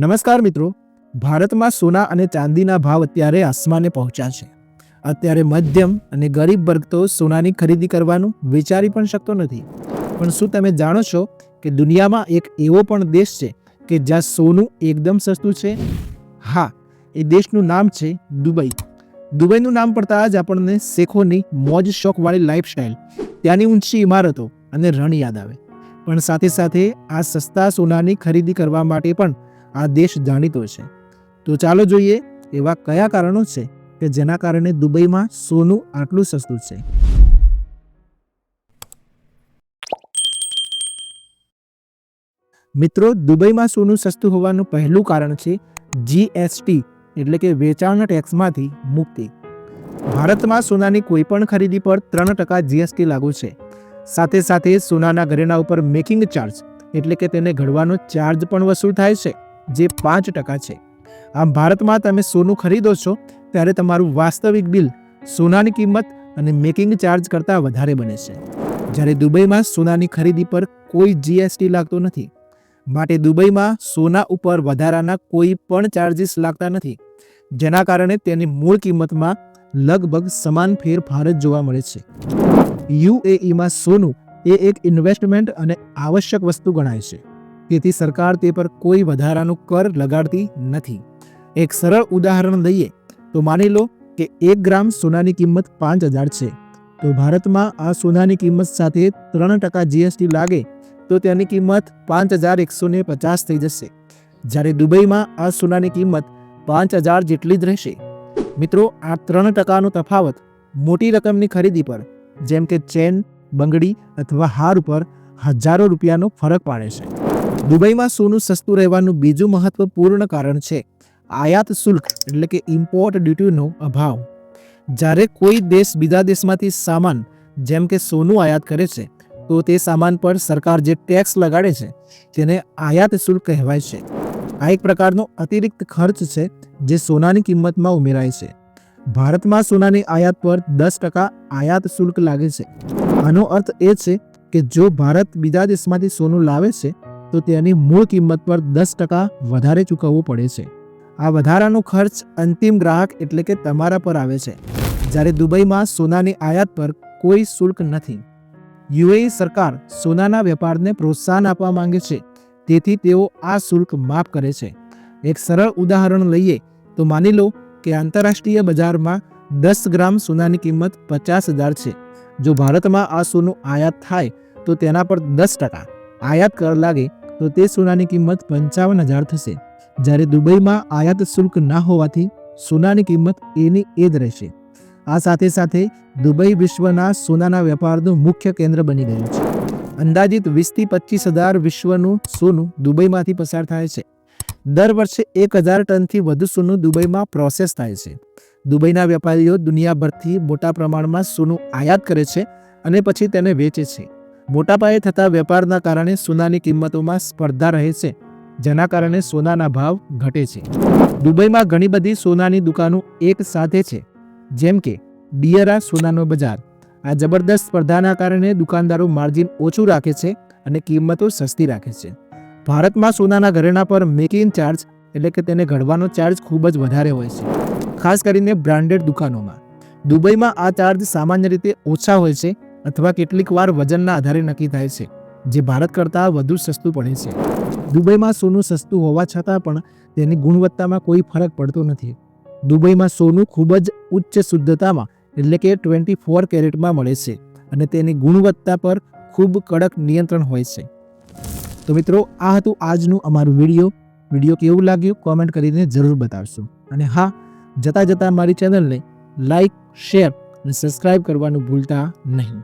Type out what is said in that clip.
નમસ્કાર મિત્રો. ભારતમાં સોના અને ચાંદીના ભાવ અત્યારે આસમાને પહોંચ્યા છે. અત્યારે મધ્યમ અને ગરીબ વર્ગ તો સોનાની ખરીદી કરવાનું વિચારી પણ શકતો નથી. પણ શું તમે જાણો છો કે દુનિયામાં એક એવો પણ દેશ છે કે જ્યાં સોનું એકદમ સસ્તું છે? હા, એ દેશનું નામ છે દુબઈ. દુબઈનું નામ પડતા જ આપણને શેખોની મોજ શોખવાળી લાઈફસ્ટાઈલ, ત્યાંની ઊંચી ઇમારતો અને રણ યાદ આવે. પણ સાથે સાથે આ સસ્તા સોનાની ખરીદી કરવા માટે પણ આ દેશ જાણીતો છે. તો ચાલો જોઈએ એવા કયા કારણો છે કે જેના કારણે દુબઈમાં સોનું આટલું સસ્તું છે. મિત્રો, દુબઈમાં સોનું સસ્તું હોવાનું પહેલું કારણ છે જીએસટી એટલે કે વેચાણ ટેક્સમાંથી મુક્તિ. ભારતમાં સોનાની કોઈ પણ ખરીદી પર ત્રણ ટકા જીએસટી લાગુ છે. સાથે સાથે સોનાના ઘરેણા ઉપર મેકિંગ ચાર્જ, એટલે કે તેને ઘડવાનો ચાર્જ પણ વસૂલ થાય છે. જે પાંચ ટકા છે. આમ ભારતમાં તમે સોનું ખરીદો છો, ત્યારે તમારું વાસ્તવિક બિલ સોનાની કિંમત અને મેકિંગ ચાર્જ કરતાં વધારે બને છે. જ્યારે દુબઈમાં સોનાની ખરીદી પર કોઈ જીએસટી લાગતો નથી, માટે દુબઈમાં સોના ઉપર વધારાના કોઈ પણ ચાર્જીસ લાગતા નથી, જેના કારણે તેની મૂળ કિંમતમાં લગભગ સમાન ફેરફાર જ જોવા મળે છે. યુએઈમાં સોનું એ એક ઇન્વેસ્ટમેન્ટ અને આવશ્યક વસ્તુ ગણાય છે. તેથી સરકાર તે પર કોઈ વધારાનું કર લગાડતી નથી. એક સરળ ઉદાહરણ લઈએ તો માની લો કે એક ગ્રામ સોનાની કિંમત પાંચ હજાર છે. તો ભારતમાં આ સોનાની કિંમત સાથે ત્રણ ટકા જીએસટી લાગે તો તેની કિંમત પાંચ હજાર એકસો ને પચાસ થઈ જશે. જ્યારે દુબઈમાં આ સોનાની કિંમત પાંચ હજાર જેટલી જ રહેશે. મિત્રો, આ ત્રણ ટકાનો તફાવત મોટી રકમની ખરીદી પર, જેમ કે ચેન, બંગડી અથવા હાર ઉપર હજારો રૂપિયાનો ફરક પાડે છે. દુબઈમાં સોનું સસ્તું રહેવાનું બીજું મહત્વપૂર્ણ કારણ છે આયાત શુલ્ક, એટલે કે ઇમ્પોર્ટ ડ્યુટીનો અભાવ. જ્યારે કોઈ દેશ બીજા દેશમાંથી સામાન, જેમ કે સોનું આયાત કરે છે, તો તે સામાન પર સરકાર જે ટેક્સ લગાડે છે, તેને આયાત શુલ્ક કહેવાય છે. આ એક પ્રકારનો અતિરિક્ત ખર્ચ છે જે સોનાની કિંમતમાં ઉમેરાય છે. ભારતમાં સોનાની આયાત પર દસ ટકા આયાત શુલ્ક લાગે છે. આનો અર્થ એ છે કે જો ભારત બીજા દેશમાંથી સોનું લાવે છે તો તેની મૂળ કિંમત પર દસ ટકા વધારે ચૂકવવું પડે છે. આ વધારાનો ખર્ચ અંતિમ ગ્રાહક એટલે કે તમારા પર આવે છે. જ્યારે દુબઈમાં સોનાની આયાત પર કોઈ શુલ્ક નથી. યુએઈ સરકાર સોનાના વેપારને પ્રોત્સાહન આપવા માંગે છે. તેથી તેઓ આ શુલ્ક માફ કરે છે. એક સરળ ઉદાહરણ લઈએ તો માની લો કે આંતરરાષ્ટ્રીય બજારમાં દસ ગ્રામ સોનાની કિંમત પચાસ હજાર છે. જો ભારતમાં આ સોનું આયાત થાય તો તેના પર દસ ટકા. આયાત કર લાગે તો તે સોનાની કિંમત પંચાવન હજાર થશે. જ્યારે દુબઈમાં આયાત શુલ્ક ના હોવાથી સોનાની કિંમત એની એ જ રહેશે. આ સાથે સાથે દુબઈ વિશ્વના સોનાના વેપારનું મુખ્ય કેન્દ્ર બની ગયું છે. અંદાજિત વીસથી પચીસ હજાર વિશ્વનું સોનું દુબઈમાંથી પસાર થાય છે. દર વર્ષે એક હજાર ટનથી વધુ સોનું દુબઈમાં પ્રોસેસ થાય છે. દુબઈના વેપારીઓ દુનિયાભરથી મોટા પ્રમાણમાં સોનું આયાત કરે છે અને પછી તેને વેચે છે. મોટા પાયે થતા વેપારના કારણે સોનાની કિંમતોમાં સ્પર્ધા રહે છે, જેના કારણે સોનાના ભાવ ઘટે છે. દુબઈમાં ઘણી બધી સોનાની દુકાનો એક સાથે છે, જેમ કે ડિયરા સોનાનો બજાર. આ જબરદસ્ત સ્પર્ધાના કારણે દુકાનદારો માર્જિન ઓછું રાખે છે અને કિંમતો સસ્તી રાખે છે. ભારતમાં સોનાના ઘરેણા પર મેકિંગ ચાર્જ એટલે કે તેને ઘડવાનો ચાર્જ ખૂબ જ વધારે હોય છે, ખાસ કરીને બ્રાન્ડેડ દુકાનોમાં. દુબઈમાં આ ચાર્જ સામાન્ય રીતે ઓછા હોય છે અથવા કેટલીક વાર વજનના આધારે નક્કી થાય છે, જે ભારત કરતાં વધુ સસ્તું પડે છે. દુબઈમાં સોનું સસ્તું હોવા છતાં પણ તેની ગુણવત્તામાં કોઈ ફરક પડતો નથી. દુબઈમાં સોનું ખૂબ જ ઉચ્ચ શુદ્ધતામાં, એટલે કે ટ્વેન્ટી ફોર કેરેટમાં મળે છે અને તેની ગુણવત્તા પર ખૂબ કડક નિયંત્રણ હોય છે. તો મિત્રો, આ હતું આજનું અમારું વીડિયો. વીડિયો કેવું લાગ્યું કોમેન્ટ કરીને જરૂર બતાવશો. અને હા, જતાં જતાં મારી ચેનલને લાઈક, શેર અને સબસ્ક્રાઈબ કરવાનું ભૂલતા નહીં.